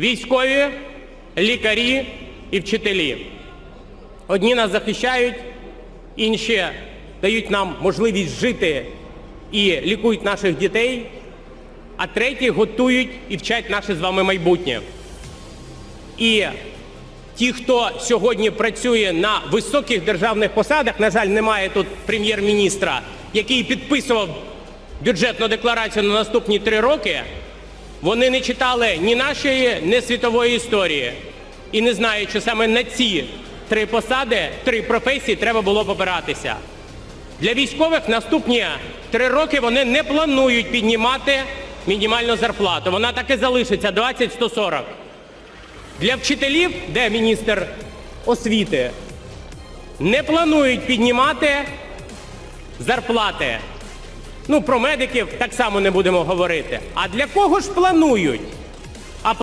військові, лікарі і вчителі. Одні нас захищають, інші дають нам можливість жити і лікують наших дітей, а треті готують і вчать наше з вами майбутнє. І ті, хто сьогодні працює на високих державних посадах, на жаль, немає тут прем'єр-міністра, який підписував бюджетну декларацію на наступні три роки, вони не читали ні нашої, ні світової історії і не знають, що саме на ці три посади, три професії треба було б опиратися. Для військових наступні три роки вони не планують піднімати мінімальну зарплату. Вона так і залишиться 20-140. Для вчителів, де міністр освіти, не планують піднімати зарплати. Ну, про медиків так само не будемо говорити. А для кого ж планують?